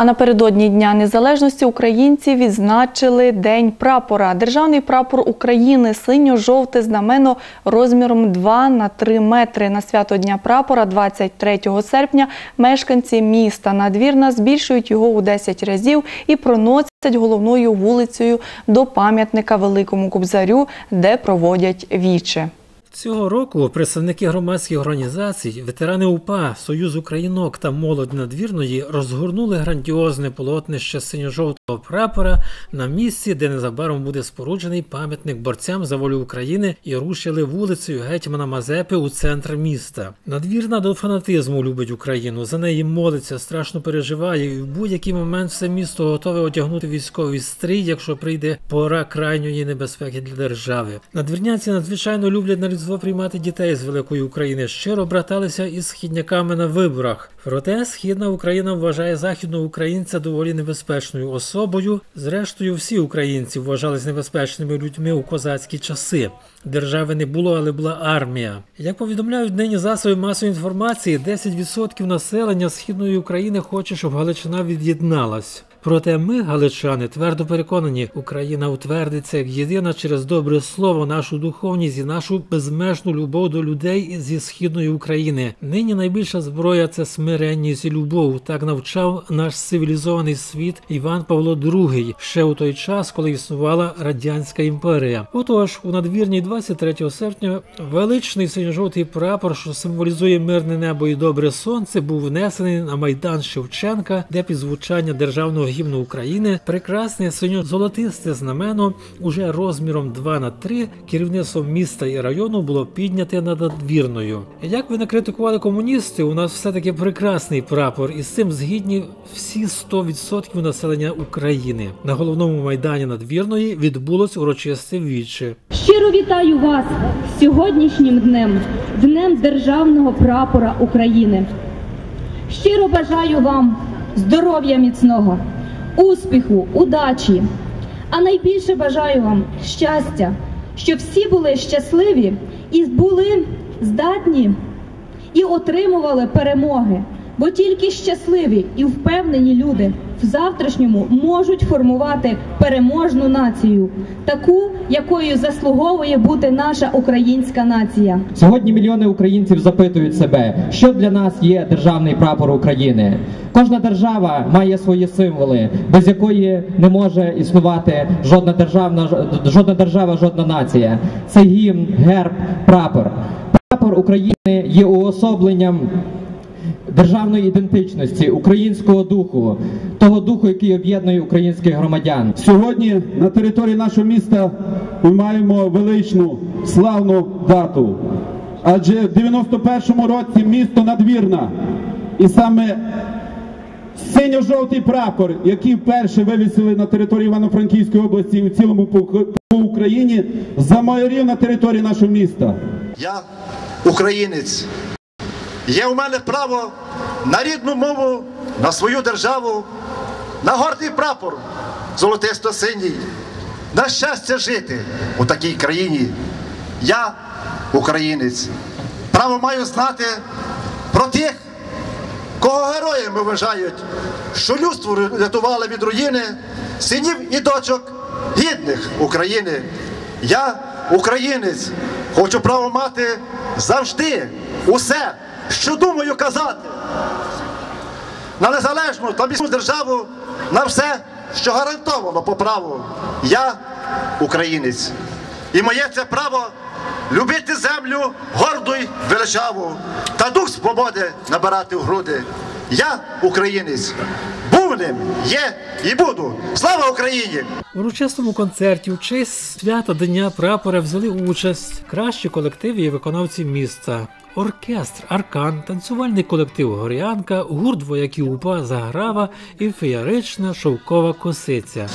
А напередодні Дня Незалежності українці відзначили День прапора. Державний прапор України синьо-жовте знамено розміром 2 на 3 метри. На свято Дня прапора 23 серпня мешканці міста Надвірна збільшують його у 10 разів і проносять головною вулицею до пам'ятника Великому Кобзарю, де проводять віче. Цього року представники громадських організацій, ветерани УПА, Союз Українок та молодь надвірної розгорнули грандіозне полотнище синьо-жовтого прапора на місці, де незабаром буде споруджений пам'ятник борцям за волю України і рушили вулицею гетьмана Мазепи у центр міста. Надвірна до фанатизму любить Україну. За неї молиться, страшно переживає, і в будь-який момент все місто готове одягнути військовий стрій, якщо прийде пора крайньої небезпеки для держави. Надвірняці надзвичайно люблять на Різдво приймати дітей з великої України, щиро браталися із східняками на виборах. Проте східна Україна вважає західного українця доволі небезпечною особою. Зрештою, всі українці вважались небезпечними людьми у козацькі часи. Держави не було, але була армія. Як повідомляють нині засоби масової інформації, 10% населення східної України хоче, щоб Галичина від'єдналась. Проте ми, галичани, твердо переконані, Україна утвердиться як єдина через добре слово, нашу духовність і нашу безмежну любов до людей зі східної України. Нині найбільша зброя це смиренність і любов. Так навчав наш цивілізований світ Іван Павло II ще у той час, коли існувала радянська імперія. Отож, у надвірній 23 серпня величний синьо-жовтий прапор, що символізує мирне небо і добре сонце, був внесений на майдан Шевченка, де під звучання державного гімну України прекрасне синьо-золотисте знамено уже розміром 2 на 3 керівництвом міста і району було підняте над надвірною. Як ви не критикували комуністи, у нас все таки прекрасний прапор, і з цим згідні всі 100% населення України. На головному майдані надвірної відбулось урочисте віче. Щиро вітаю вас сьогоднішнім днем, днем державного прапора України. Щиро бажаю вам здоров'я міцного, успіху, удачі. А найбільше бажаю вам щастя, щоб всі були щасливі і були здатні і отримували перемоги. Бо тільки щасливі і впевнені люди в завтрашньому можуть формувати переможну націю, таку, якою заслуговує бути наша українська нація. Сьогодні мільйони українців запитують себе, що для нас є державний прапор України. Кожна держава має свої символи, без якої не може існувати жодна державна жодна держава, жодна нація. Це гімн, герб, прапор. Прапор України є уособленням державної ідентичності, українського духу, того духу, який об'єднує українських громадян. Сьогодні на території нашого міста ми маємо величну славну дату. Адже в 91-му році місто надвірна, і саме синьо-жовтий прапор, який вперше вивісили на території Івано-Франківської області і в цілому по, по Україні, замайорів на території нашого міста. Я українець. Є у мене право на рідну мову, на свою державу, на гордий прапор золотисто-синій, на щастя жити у такій країні. Я українець. Право маю знати про тих, кого героями вважають, що людство рятували від руїни синів і дочок гідних України. Я українець, хочу право мати завжди усе що думаю казати на незалежну та міську державу, на все, що гарантовано по праву. Я українець. І моє це право любити землю, горду й величаву, та дух свободи набирати в груди. Я українець ним є і буду. Слава Україні! У Урочистому концерті у честь свята Дня прапора взяли участь кращі колективи і виконавці міста. Оркестр, аркан, танцювальний колектив Горянка, гурт вояків упа заграва і феєрична шовкова косиця.